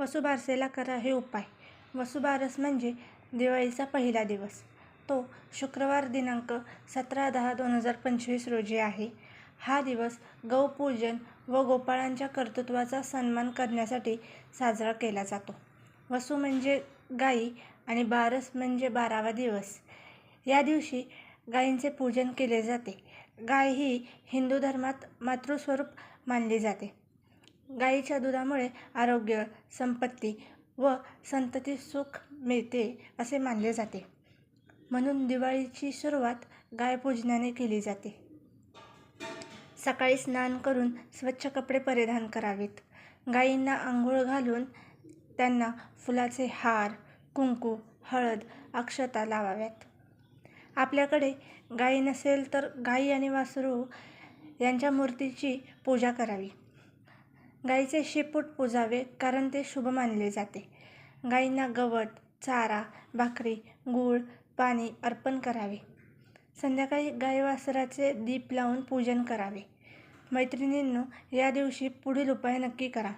वसुबारसेला करा हे उपाय. वसुबारस म्हणजे दिवाळीचा पहिला दिवस. तो शुक्रवार दिनांक सतरा दहा दोन हजार पंचवीस रोजी आहे. हा दिवस गौपूजन व गोपाळांच्या कर्तृत्वाचा सन्मान करण्यासाठी साजरा केला जातो. वसू म्हणजे गायी आणि बारस म्हणजे बारावा दिवस. या दिवशी गायींचे पूजन केले जाते. गाय ही हिंदू धर्मात मातृस्वरूप मानली जाते. गाईच्या दुधामुळे आरोग्य संपत्ती व संतती सुख मिळते असे मानले जाते. म्हणून दिवाळीची सुरुवात गायपूजनाने केली जाते. सकाळी स्नान करून स्वच्छ कपडे परिधान करावेत. गायींना आंघोळ घालून त्यांना फुलाचे हार कुंकू हळद अक्षता लावाव्यात. आपल्याकडे गाई नसेल तर गाई आणि वासरू यांच्या मूर्तीची पूजा करावी. गाईचे शेपूट पुजावे कारण ते शुभ मानले जाते. गाईंना गवत चारा भाकरी गूळ पाणी अर्पण करावे. संध्याकाळी गाय वासराचे दीप लावून पूजन करावे. मैत्रिणींनो या दिवशी पुढील उपाय नक्की करा.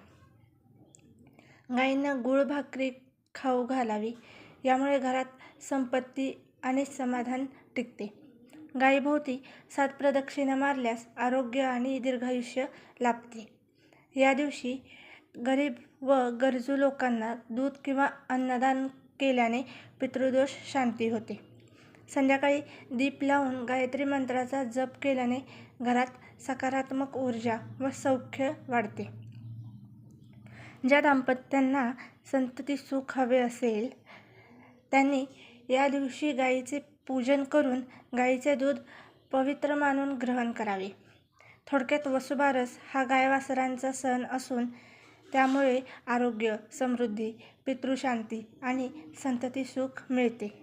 गाईंना गूळ भाकरी खाऊ घालावी. यामुळे घरात संपत्ती आणि समाधान टिकते. गायीभोवती सात प्रदक्षिणा मारल्यास आरोग्य आणि दीर्घायुष्य लाभते. या दिवशी गरीब व गरजू लोकांना दूध किंवा अन्नदान केल्याने पितृदोष शांती होते. संध्याकाळी दीप लावून गायत्री मंत्राचा जप केल्याने घरात सकारात्मक ऊर्जा व सौख्य वाढते. ज्या दाम्पत्यांना संतती सुख हवे असेल त्यांनी या दिवशी गायीचे पूजन करून गायीचे दूध पवित्र मानून ग्रहण करावे. थोडक्यात वसुबारस हा गायवासरांचा सण असून त्यामुळे आरोग्य समृद्धी पितृशांती आणि संतती सुख मिळते.